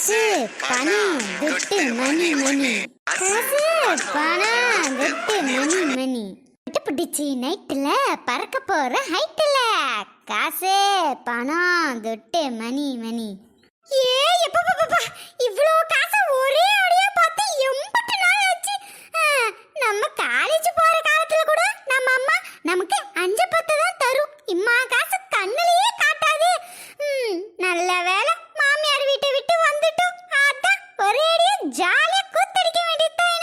காசு பணம் வெட்டு மணி மணி. காசு பணம் வெட்டு மணி மணி. வெட்டு பிடிச்சி நைட்டில் பறக்க போற ஹைட்டுல. காசு பணம் துட்டு மணி மணி. ஏ எப்பப்பப்பப்பா இவ்ளோ காசு ஒரே அடியா பார்த்து எம்பட்டு நாள் ஆச்சு. நம்ம காலேஜ் போற காலத்துல கூட நம்ம அம்மா நமக்கு அஞ்சு பத்து தான் தரும். இம்மா காசு கண்ணிலேயே காட்டாது. நல்ல வேளை மாமியார் வீட்டை விட்டு வந்துட்டோம். அதான் ஒரே அடியா ஜாலியா கூத்தடிக்க வேண்டியதுதான்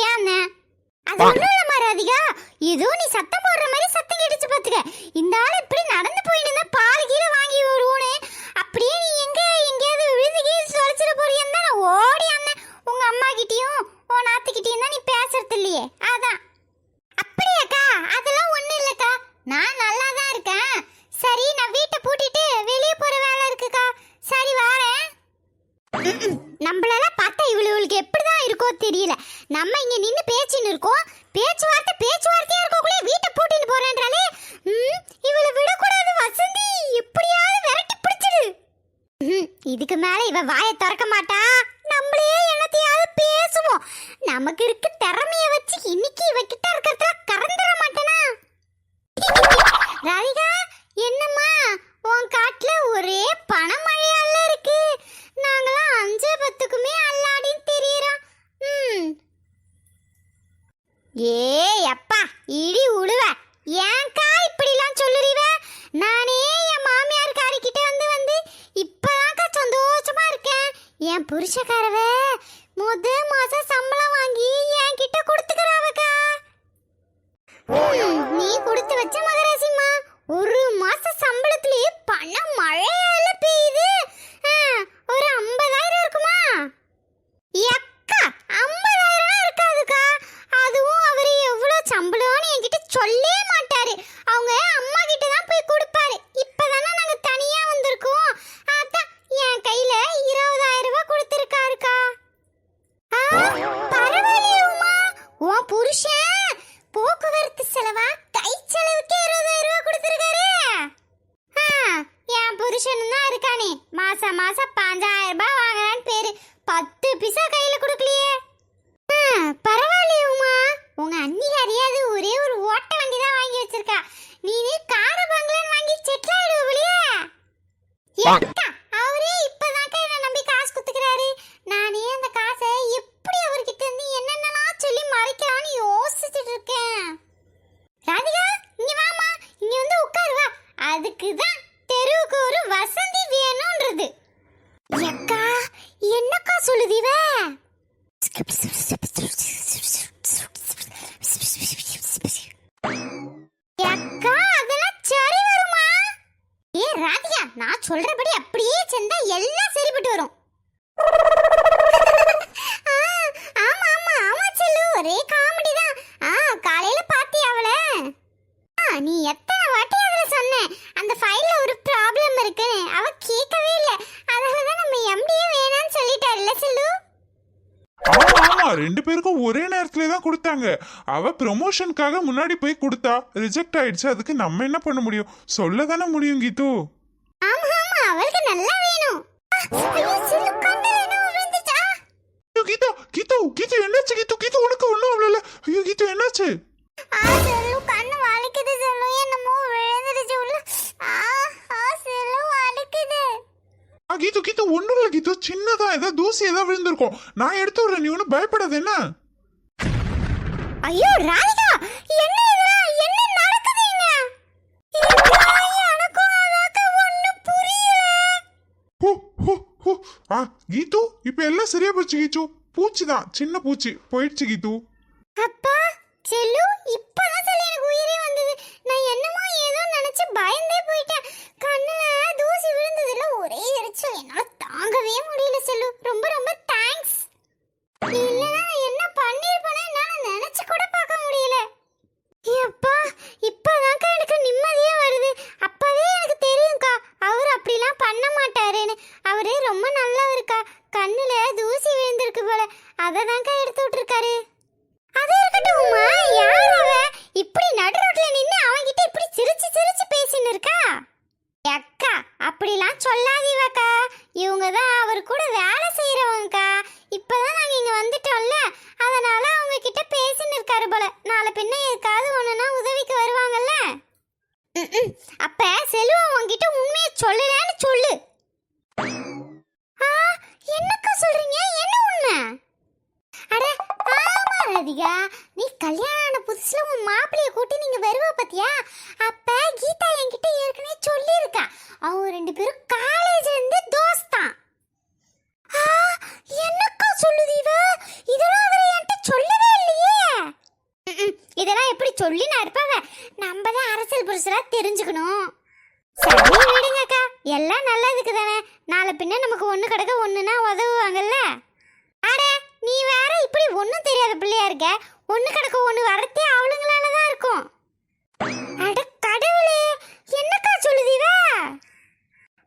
ஒடியாந்தேன் அது ஒண்ணும் இல்ல ராதிகா. ஏதோ நீ சத்தம் போடுற மாதிரி சத்தம் கேட்டுச்சு பாத்துக்க. இந்த ஆள் இப்படி நடந்து போயிட்டு இருந்தா பால் கீழே வாங்கி வருவோன்னு அப்படியே நீ எங்க எங்கேயாவது விழுந்து கீழ் தொலைச்சிட போறியன்னு தான் நான் ஓடி வந்தேன் உங்க அம்மா கிட்டயும் உன் நாத்துக்கிட்டயும் தான் நீ பேசுறது இல்லையே. அதான். அப்படியாக்கா? அதெல்லாம் ஒண்ணும் இல்லக்கா. நான் நல்லா தான் இருக்கேன். சரி நான் வீட்டை பூட்டிட்டு வெளியே போற வேலை இருக்குக்கா. சரி வாரேன். நம்மளெல்லாம் பார்த்தா இவளுக்கு எப்படிதான் இருக்கோ தெரியல. நம்ம இங்க நின்னு பேச்சின்னு இருக்கோம். பேச்சுவார்த்தை பேச்சுவார்த்தையா இருக்கக்குள்ளே வீட்டை பூட்டின்னு போறேன்றாலே இவளை விடக்கூடாது வசந்தி. எப்படியாவது விரட்டி பிடிச்சிடு. இதுக்கு மேல இவ வாயத்தா திறக்க மாட்டா நம்மளே என்னத்தையாவது பேசுவோம் நமக்கு இருக்க திறமைய வச்சு இன்னைக்கு இவ கிட்ட இருக்கிறதுல கறந்துட மாட்டேனா ராதிகா என்னம்மா உன் காட்டுல ஒரே பணமழையால இருக்கு நாங்களாம் அஞ்சு பத்துக்குமே அல்லாடின்னு தெரியறோம் ம் ஏய் அப்பா இடி உழுவ ஏன்க்கா இப்படிலாம் சொல்லுறீவ நானே என் மாமியார் காரிக்கிட்ட வந்து வந்து இப்பதான்க்கா சந்தோஷமா இருக்கேன் என் புருஷக்காரவ முத மாசம் சம்பளம் வாங்கி என்கிட்ட கொடுத்துக்கறாவக்கா ம், நீ கொடுத்து வச்ச மகராசிம்மா ஒரு மாச சம்பளத்திலேயே பணம் மழையால பெய்யுது ஆ, ஒரு ஐம்பதாயிரம் இருக்குமா எக்கா ஐம்பதாயிரம் இருக்காதுக்கா அதுவும் அவர் எவ்வளோ சம்பளம்னு என்கிட்ட சொல்லவே மாட்டாரு அவங்க அம்மா கிட்ட தான் போய் கொடுப்பாரு இப்பதானே நாங்க தனியா வந்திருக்கோம் அதான் என் கையில இருபதாயிரம் ரூபாய் கொடுத்துருக்காருக்கா ஆ, பரவாயில்லையே உமா உன் புருஷன் போக்குவரத்து செலவா கை செலவுக்கு இருபதாயிரம் ரூபாய் கொடுத்துருக்காரு ஆ, என் புருஷன் தான் இருக்கானே மாசம் மாசம் பாஞ்சாயிரம் ரூபாய் வாங்குறான்னு பேரு பத்து பிசா கையில கொடுக்கலையே ஆ, பரவாயில்லையே உமா உங்க அண்ணி அறியாது ஒரே ஒரு ஓட்ட வண்டி தான் வாங்கி வச்சிருக்கா நீ கார பங்களான்னு வாங்கி செட்டில் ஆயிடுவலையே ஏக்கா, அவரே இப்பதான்க்கா என்னை நம்பி காசு குத்துக்கிறாரு நானே அந்த காசை எப்படி அவர்கிட்ட இருந்து என்னென்னலாம் சொல்லி மறைக்கலாம்னு யோசிச்சுட்டு இருக்கேன் ராதிகா இங்க வாமா இங்க வந்து உட்காரு வா அதுக்கு தான் தெருவுக்கு ஒரு வசந்தி வேணும்ன்றது. எக்கா என்னக்கா சொல்லுதீவ அதெல்லாம் சரி வருமா? ஏ ராதிகா நான் சொல்றபடி அப்படியே செஞ்சா எல்லாம் சரிப்பட்டு வரும். ஆமா ஆமா ஆமா செல்லு ஒரே காமெடி தான் ஆ காலையில பாத்தியா அவள? நீ எத்த அந்த ஃபைல்ல ஒரு ப்ராப்ளம் இருக்கு. அவ கேட்கவே இல்ல. அதனால தான் நம்ம எம்டியே வேணாம்னு சொல்லிட்டாருல்ல செல்லு? ஆமா ரெண்டு பேருக்கும் ஒரே நேரத்துல தான் கொடுத்தாங்க. அவ ப்ரொமோஷனுக்காக முன்னாடி போய் கொடுத்தா ரிஜெக்ட் ஆயிடுச்சு. அதுக்கு நம்ம என்ன பண்ண முடியும்? சொல்ல தானே முடியும் கீது. ஆமா ஆமா. அவளுக்கு நல்லா வேணும். கீதா கீது கீது என்னாச்சு கீது? கீது உனக்கு ஒண்ணும் அவ்வளவு இல்ல ஐயோ கீது என்னாச்சு? ஆ செல்லு கண்ணு வலிக்குது செல்லு சின்னதா ஏதோ தூசி ஏதோ விழுந்திருக்கும். நான் எடுத்து விடுறேன். நீ ஒன்றும் பயப்படாத என்ன? ஐயோ ராதிகா! என்ன கீது இப்போ எல்லாம் சரியா போச்சு கீச்சு பூச்சி தான். சின்ன பூச்சி. போயிடுச்சு கீது. அப்பா செல்லு இப்பதான் சொல்லி எனக்கு உயிரே வந்தது. நான் என்னமோ ஏதோ நினைச்சு பயந்தே போயிட்டேன் கண்ணுல தூசி விழுந்ததுல ஒரே எரிச்சல் என்னால தாங்கவே முடியல செல்லு. ரொம்ப போல. நாளை பின்ன எதுக்காவது ஒண்ணுனா உதவிக்கு வருவாங்கல்ல? அப்ப செல்வம் உன்கிட்ட உண்மையை சொல்லலன்னு சொல்லு. ஆ, என்னக்கா சொல்றீங்க? என்ன உண்மை? அட ஆமா ராதிகா. நீ கல்யாணம் புதுசுல உன் மாப்பிளைய கூட்டி நீங்க வருவா பாத்தியா? அப்ப கீதா என்கிட்ட ஏற்கனவே சொல்லியிருக்கா. அவங்க ரெண்டு பேரும் காலேஜ்ல இருந்து தோஸ்தான் ஆ, என்னக்கா சொல்லுது இவ? இதெல்லாம் அவர் என்கிட்ட சொல்லவே இல்லையே. இதெல்லாம் எப்படி சொல்லி நான் இருப்பாங்க நம்ம தான் அரசியல் புருஷரா தெரிஞ்சுக்கணும். சரி விடுங்கக்கா. எல்லாம் நல்லதுக்கு தானே நாளை பின்ன நமக்கு ஒன்று கிடக்க ஒன்றுனா உதவுவாங்கல்ல? அட நீ வேற இப்படி ஒன்றும் தெரியாத பிள்ளையா இருக்க? ஒன்று கிடக்க ஒன்று வரத்தே அவளுங்களால தான் இருக்கும். அட கடவுளே என்னக்கா சொல்லுதீவா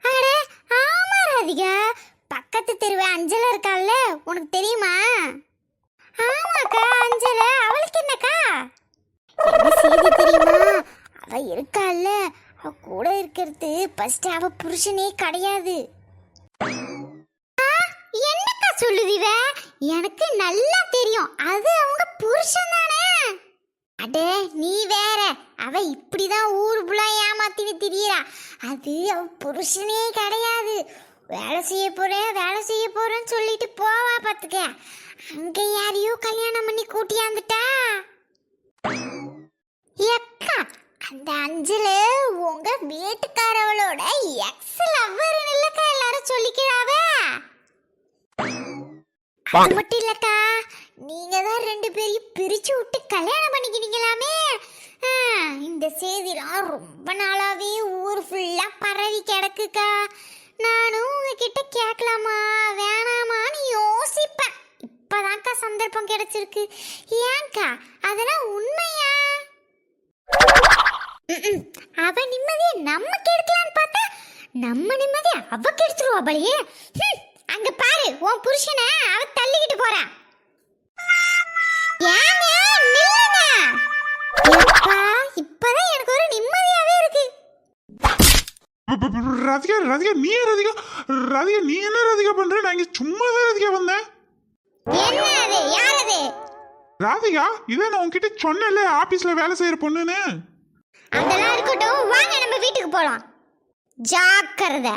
அட ஆமா ராதிகா பக்கத்து தெருவே அஞ்சலா இருக்கால்ல உனக்கு தெரியுமா? ஆமாக்கா அஞ்சல. அவளுக்கு என்னக்கா? என்ன செய்தி தெரியுமா? அவ இருக்கால்ல அவ கூட இருக்கிறது ஃபர்ஸ்ட் அவ புருஷனே கிடையாது. என்னக்கா சொல்லுதிவ எனக்கு நல்லா தெரியும். அது அவங்க புருஷன் தானே அடே நீ வேற. அவ இப்படிதான் ஊர் புலா ஏமாத்தின்னு திரியறா. அது அவ புருஷனே கிடையாது. வேலை செய்ய போறேன் வேலை செய்ய போறேன்னு சொல்லிட்டு போவா பாத்துக்க. அங்க யாரையோ கல்யாணம் பண்ணி கூட்டியாந்துட்டா எக்கா அந்த அஞ்சலு உங்க வீட்டுக்காரவளோட எக்ஸ் லவ்வர் இல்லக்கா எல்லாரும் சொல்லிக்கிறாவ? அது மட்டும் இல்லக்கா நீங்க தான் ரெண்டு பேரையும் பிரிச்சு விட்டு கல்யாணம் பண்ணிக்கினீங்களாமே? ஆ, இந்த செய்திலாம் ரொம்ப நாளாவே ஊர் ஃபுல்லா பரவி கிடக்குக்கா. நானும் உங்ககிட்ட கேட்கலாமா? வேணாமான்னு யோசிப்பேன். இப்பதான்க்கா சந்தர்ப்பம் கிடைச்சிருக்கு. ஏன்க்கா? அதெல்லாம் உண்மையா? அவ நிம்மதியை நம்ம கெடுக்கலான்னு பார்த்தா நம்ம நிம்மதியை அவ கெடுத்துருவா பலியே. அங்க பாரு உன் புருஷனை அவ தள்ளிக்கிட்டு போறா. ஏங்க ராதிகா ராதிகா நீ ராதிகா ராதிகா நீ என்ன ராதிகா பண்ற? நான் இங்க சும்மா தான் ராதிகா வந்தேன் ராதிகா இதை நான் உன்கிட்ட சொன்னேன்ல ஆபீஸ்ல வேலை செய்யற பொண்ணுன்னு. அதெல்லாம் இருக்கட்டும் வாங்க நம்ம வீட்டுக்கு போலாம். ஜாக்கிரதை.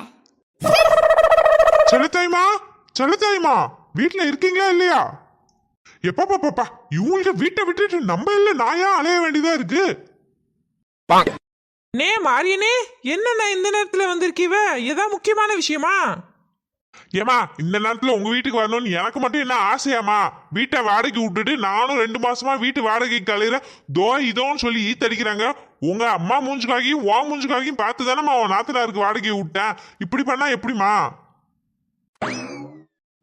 செல்லத்தாய்மா செல்லத்தாய்மா வீட்ல இருக்கீங்களா இல்லையா? எப்பா பாப்பா இவங்களுக்கு வீட்டை விட்டுட்டு நம்ம இல்ல நாயா அலைய வேண்டியதா இருக்கு? நே மாரியனே என்னண்ணா இந்த நேரத்துல வந்திருக்கீவ? ஏதா முக்கியமான விஷயமா? ஏமா இந்த நேரத்துல உங்க வீட்டுக்கு வரணும்னு எனக்கு மட்டும் என்ன ஆசையாமா வீட்டை வாடகைக்கு விட்டுட்டு நானும் ரெண்டு மாசமா வீட்டு வாடகைக்கு கலையில தோ இதோன்னு சொல்லி ஈத்தடிக்கிறாங்க. உங்க அம்மா மூஞ்சுக்காகியும் ஓ மூஞ்சுக்காகியும் பார்த்து தானேம்மா உன் நாத்தனாருக்கு வாடகை விட்டேன். இப்படி பண்ணா எப்படிமா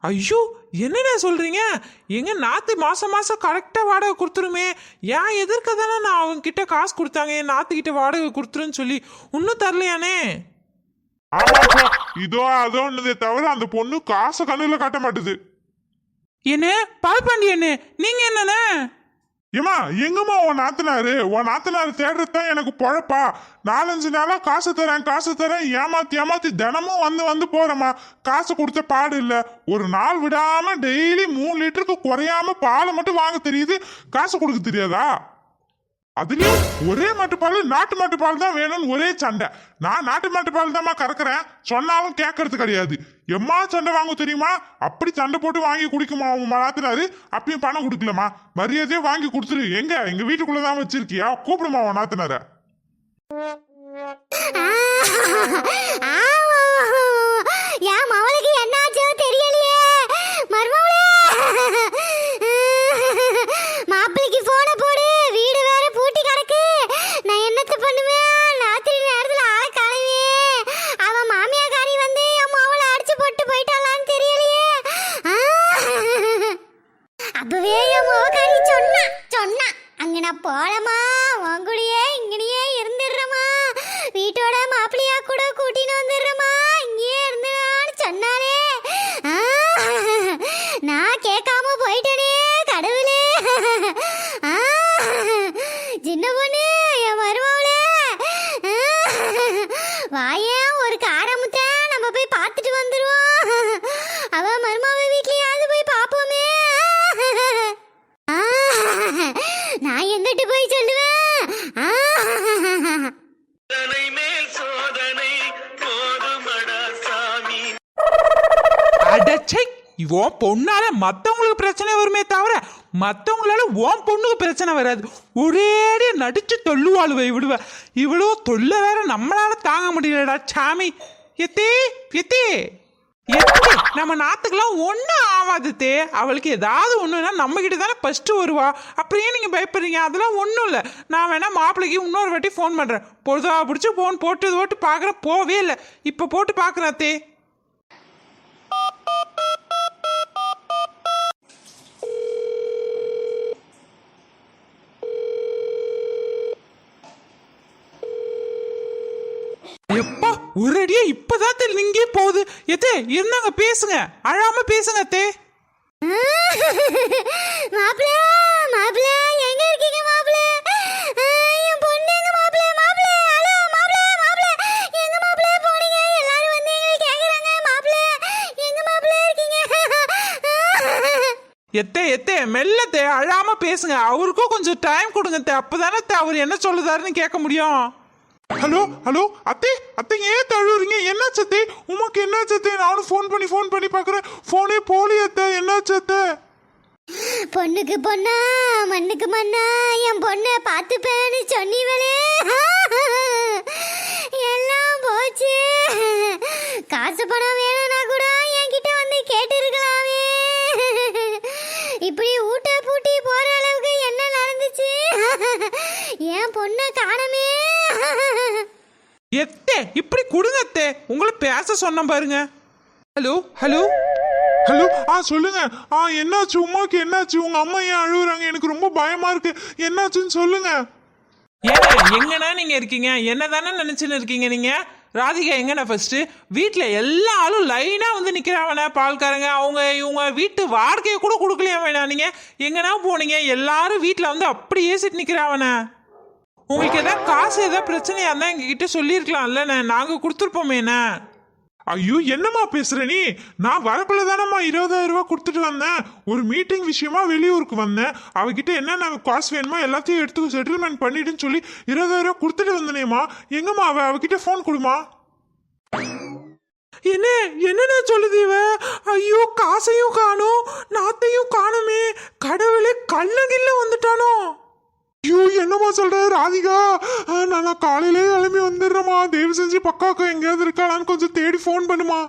ஐயோ என்னண்ணே சொல்றீங்க? எங்க நாத்து மாசம் மாசம் கரெக்டா வாடகை கொடுத்துருமே. ஏன் எதிர்க்க தானே நான் அவங்க கிட்ட காசு கொடுத்தாங்க? என் நாத்துக்கிட்ட வாடகை கொடுத்துருன்னு சொல்லி. இன்னும் தரலையானே? இதோ அதோன்னதே தவிர அந்த பொண்ணு காசை கண்ணுல காட்ட மாட்டுது. என்ன? பால்பாண்டியண்ணே நீங்க என்னண்ணே? ஏமா எங்கம்மா உன் நாத்தனாரு? உன் நாத்தனாரு தேடுறது தான் எனக்கு பொழப்பா. நாலஞ்சு நாளா காசு தரேன் காசு தரேன். ஏமாத்தி ஏமாத்தி தினமும் வந்து வந்து போறேம்மா. காசு கொடுத்த பாடு இல்லை. ஒரு நாள் விடாம டெய்லி மூணு லிட்டருக்கு குறையாம பாலை மட்டும் வாங்க தெரியுது. காசு கொடுக்க தெரியாதா? அதுலயும் ஒரே மாட்டுப்பால் நாட்டு மாட்டுப்பால் தான் வேணும்னு ஒரே சண்டை நான் நாட்டு மாட்டுப்பால் தான்மா கறக்குறேன் சொன்னாலும் கேட்கறது கிடையாது எம்மா சண்டை வாங்க தெரியுமா அப்படி சண்டை போட்டு வாங்கி குடிக்குமா உன் நாத்துனாரு அப்பயும் பணம் கொடுக்கலமா மரியாதையே வாங்கி கொடுத்துரு எங்க எங்க வீட்டுக்குள்ளதான் வச்சிருக்கியா கூப்பிடுமா உன் நாத்தினார என் மவளுக்கு என்ன தெரியலையே மருமவளே மாப்பிளைக்கு போனை போடு வீடு வேற பூட்டி கிடக்கு நான் என்னத்த பண்ணுவேன் ராத்திரி நேரத்துல ஆளை காணுவே அவன் மாமியாக்காரி வந்து என் மவளை அடிச்சு போட்டு போயிட்டாளான்னு தெரியலையே ஆ! அப்பவே என் மோகாரி சொன்னா சொன்னா அங்க நான் போலமா? உன் பொண்ணால மத்தவங்களுக்கு பிரச்சனை வருமே தவிர மத்தவங்களால உன் பொண்ணுக்கு பிரச்சனை வராது. ஒரேடி நடிச்சு தொல்லுவாளுவை விடுவ இவ்வளோ தொல்லை வேற நம்மளால தாங்க முடியலடா சாமி. எத்தே எத்தே. எத்தே நம்ம நாத்துக்கெல்லாம் ஒன்றும் ஆகாது தே. அவளுக்கு ஏதாவது ஒன்றுனா நம்ம கிட்ட தானே ஃபர்ஸ்ட் வருவா. அப்படியே நீங்கள் பயப்படுறீங்க? அதெல்லாம் ஒன்றும் இல்லை. நான் வேணா மாப்பிள்ளைக்கு இன்னொரு வாட்டி ஃபோன் பண்ணுறேன் பொழுதா பிடிச்சி ஃபோன் போட்டு போட்டு பார்க்குறேன். போவே இல்லை. இப்போ போட்டு பார்க்குறேன் தே. ஒரு அடியா இப்பதான் தெரியல இங்கே போகுது. எத்தே இருந்தாங்க பேசுங்க. அழாம பேசுங்க அத்தே மாப்பிள மாப்பிள எங்க இருக்கீங்க மாப்பிள? ஆ, என் பொண்ணு எங்க மாப்பிள? மாப்பிள ஹலோ மாப்பிள மாப்பிள. எங்க மாப்பிள போனீங்க? எல்லாரும் வந்து எங்களை கேக்குறாங்க மாப்பிள. எங்க மாப்பிள இருக்கீங்க? எத்தே எத்தே மெல்லத்தே அழாம பேசுங்க. அவருக்கும் கொஞ்சம் டைம் கொடுங்க அத்தே அப்பதானே அவர் என்ன சொல்லுதாருன்னு கேட்க முடியும். ஹலோ ஹலோ அத்தை அத்தை ஏன் தழுவுறீங்க என்ன அத்தே? உமக்கு என்ன அத்தே? நானும் ஃபோன் பண்ணி ஃபோன் பண்ணி பார்க்குறேன். ஃபோனே போலி அத்தை. என்னாச்சு அத்தை? பொண்ணுக்கு பொண்ணா மண்ணுக்கு மண்ணா என் பொண்ணை பார்த்துப்பேன்னு சொன்னீங்களே. எல்லாம் போச்சு. காசு பணம் வேணும்னா கூட என்கிட்ட வந்து கேட்டிருக்கலாமே. இப்படி ஊட்ட பூட்டி போற அளவுக்கு என்ன நடந்துச்சு? என் பொண்ணை காணமே. எத்தே இப்படி கொடுங்க அத்தே. உங்களை பேச சொன்ன பாருங்க. Hello hello. ஹலோ ஆ சொல்லுங்க. ஆ என்னாச்சு? உமாக்கு என்னாச்சு? உங்க அம்மா ஏன் அழுகுறாங்க எனக்கு ரொம்ப பயமா இருக்கு. என்னாச்சுன்னு சொல்லுங்க. ஏங்க எங்கண்ணா நீங்க இருக்கீங்க? என்ன தானே நினைச்சுன்னு இருக்கீங்க நீங்க? ராதிகா எங்கண்ணா ஃபர்ஸ்ட் வீட்ல எல்லா ஆளும் லைனா வந்து நிக்கிறாவன பால்காரங்க. அவங்க இவங்க வீட்டு வாடகையை கூட கொடுக்கலையா வேணாம் நீங்க? எங்கண்ணா போனீங்க? எல்லாரும் வீட்ல வந்து அப்படி ஏசிட்டு நிக்கிறாவன உங்களுக்கு ஏதாவது காசு ஏதாவது பிரச்சனையா இருந்தா எங்க கிட்ட சொல்லியிருக்கலாம்ல நாங்க கொடுத்துருப்போமேண்ணா ஐயோ என்னம்மா பேசுற நீ? நான் வரக்குள்ள தானம்மா இருபதாயிரம் ரூபாய் கொடுத்துட்டு வந்தேன். ஒரு மீட்டிங் விஷயமா வெளியூருக்கு வந்தேன். அவகிட்ட என்னென்ன காசு வேணுமோ எல்லாத்தையும் எடுத்து செட்டில்மெண்ட் பண்ணிடுன்னு சொல்லி இருபதாயிரம் ரூபாய் கொடுத்துட்டு வந்தனேம்மா. எங்கம்மா அவ? அவகிட்ட ஃபோன் கொடுமா. என்ன? என்னண்ணா சொல்லுது இவ? ஐயோ காசையும் காணும் நாத்தையும் காணுமே. கடவுளே கள்ளகில்ல வந்துட்டானோ? ஐயோ என்னம்மா சொல்ற? ராதிகா நான் காலையிலே கிளம்பி வந்துடுறேம்மா. தயவு செஞ்சு பக்காவுக்கு எங்கேயாவது இருக்காளான்னு கொஞ்சம் தேடி ஃபோன் பண்ணுமா.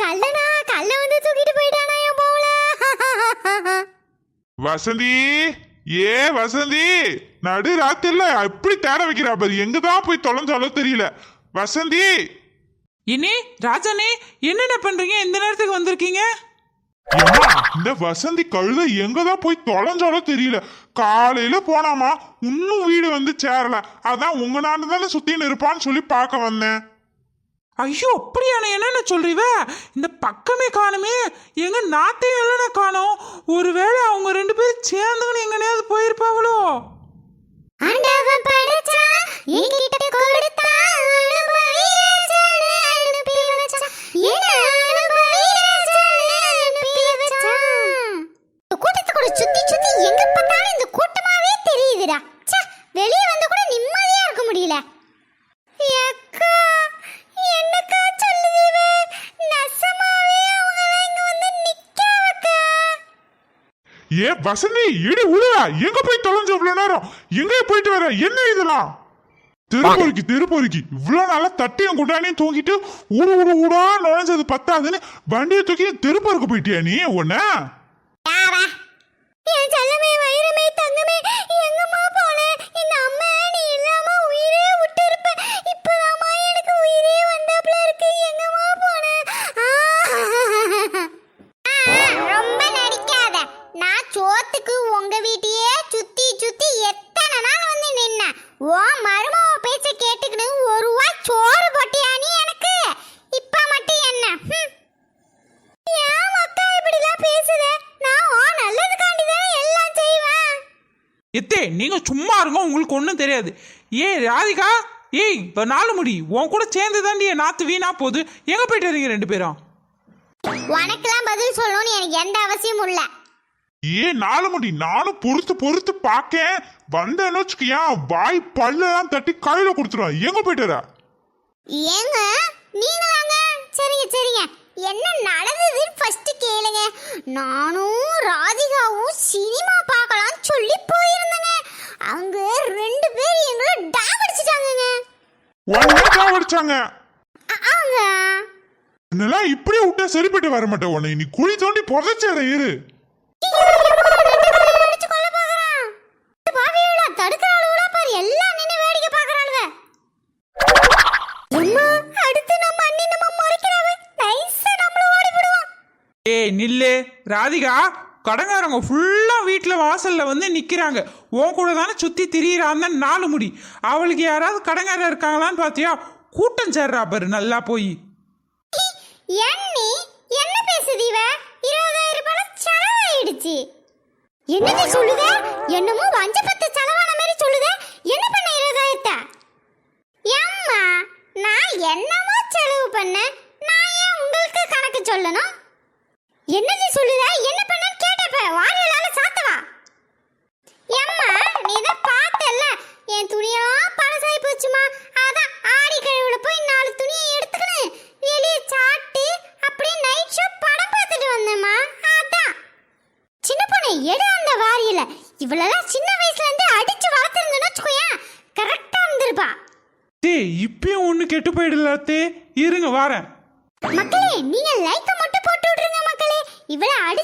கல்லனா கல்ல வந்து தூக்கிட்டு போயிட்டானா என் போல வசந்தி ஏ வசந்தி நடு ராத்திரில எப்படி தேட வைக்கிறா பாரு. எங்க தான் போய் தொலைஞ்சாலோ தெரியல. வசந்தி! இனே ராஜானே என்னென்ன பண்றீங்க? இந்த நேரத்துக்கு வந்திருக்கீங்க? இந்த வசந்தி கழுத எங்கதான் போய் தொலைஞ்சாலோ தெரியல. காலையில போனாமா இன்னும் வீடு வந்து சேரல. அதான் உங்க நாடு தானே சுத்தின்னு இருப்பான்னு சொல்லி பார்க்க வந்தேன். ஐயோ அப்படியான என்னென்ன சொல்றீவ இந்த பக்கமே காணுமே. எங்க நாத்தையும் இல்லைன்னா காணோம். ஒருவேளை அவங்க ரெண்டு பேரும் சேர்ந்துங்கன்னு எங்கனையாவது போயிருப்பாங்களோ? ஆண்டவன் படைச்சான் என்கிட்ட கொடுத்தா எங்க பார்த்தாலும் இந்த கூட்டமாவே தெரியுதுடா. ச்சே வெளிய வந்து கூட நிம்மதியா இருக்க முடியல. ஏ வசந்தி இடி உழுவா. எங்க போய் தொலைஞ்ச இவ்வளவு நேரம்? எங்க போயிட்டு வர? என்ன இதெல்லாம்? திருப்பொறிக்கு திருப்பொறிக்கு இவ்வளவு நாளா தட்டியும் குண்டானையும் தூங்கிட்டு ஊரு ஊரு ஊடா நுழைஞ்சது பத்தாதுன்னு வண்டியை தூக்கி திருப்பொருக்கு போயிட்டியா நீ உன்ன? ஓ மருமவ பேச்ச கேட்டுக்கிட்டு ஒரு வா சோறு போட்டியா நீ எனக்கு? இப்ப மட்டும் என்ன. ஏன் மக்கா இப்படிலாம் பேசுத நான் உன் நல்லதுக்காண்டி தான் எல்லாம் செய்வேன். எத்தே நீங்க சும்மா இருங்க உங்களுக்கு ஒன்றும் தெரியாது. ஏய் ராதிகா ஏய் இப்போ நாலு முடி. உன் கூட சேர்ந்து தாண்டி என் நாத்து வீணா போகுது. எங்க போயிட்டு வரீங்க ரெண்டு பேரும்? உனக்கெல்லாம் பதில் சொல்லணும்னு எனக்கு எந்த அவசியமும் இல்ல. ஏ நாலு முடி? நானும் பொறுத்து பொறுத்து பார்க்கேன். வந்தேன்னு வச்சுக்கேன் வாய் பல்லெல்லாம் தட்டி கையில கொடுத்துருவான் எங்க போயிட்டு வர? ஏங்க நீங்களாங்க சரிங்க சரிங்க. என்ன நடந்ததுன்னு ஃபர்ஸ்ட் கேளுங்க. நானும் ராதிகாவும் சினிமா பார்க்கலாம்னு சொல்லி போயிருந்தேங்க. அவங்க ரெண்டு பேர் எங்களை டாப் அடிச்சிட்டாங்கங்க. உடனே அடிச்சாங்க. அ- அவங்க என்னெல்லாம் இப்படியே விட்டா சரிப்பட்டு வர மாட்டேன் உன்னை. நீ குழி தோண்டி புதைச்சற இரு. ஏய் நில்லு. ராதிகா கடங்காரங்க ஃபுல்லாக வீட்டில் வாசலில் வந்து நிற்கிறாங்க உன் கூட தானே சுற்றி திரியிறான்னு நாலு முடி. அவளுக்கு யாராவது கடங்காரர் இருக்காங்களான்னு பார்த்தியா கூட்டம் சேர்றா பாரு நல்லா போய். எண்ணி, என்ன பேசுது இவ? இருபதாயிரம் ரூபாய் செலவாயிடுச்சு. என்னது சொல்லுத? என்னமோ வஞ்ச பத்து செலவான மாதிரி சொல்லுத? என்ன பண்ண இருபதாயிரத்தை? ஏம்மா நான் என்னமோ செலவு பண்ணேன்? நான் ஏன் உங்களுக்கு கணக்கு சொல்லணும்? என்னது சொல்லுத? என்ன பண்ணேன்னு கேட்டப்ப வாரியலால சாத்தவா? ஏம்மா நீ தான் பார்த்தல்ல. என் துணியெல்லாம் பழசாகி போச்சுமா. அதான் ஆடி கழிவுல போய் நாலு துணியை எடுத்துக்கின்னு. வெளியே சாப்பிட்டு அப்படியே நைட் ஷோ படம் பார்த்துட்டு வந்தேம்மா. அதான். சின்ன பொண்ணு எடு அந்த வாரியல. இவ்வளவு சின்ன வயசுல இருந்து அடிச்சு வளர்த்துருந்தேன்னு வச்சுக்கோயேன். கரெக்டா இருந்திருப்பா. டேய் இப்பயும் ஒன்று கெட்டு போயிடலாத்தே இருங்க வாரேன். மக்களே நீங்க லைக் இவளை அடி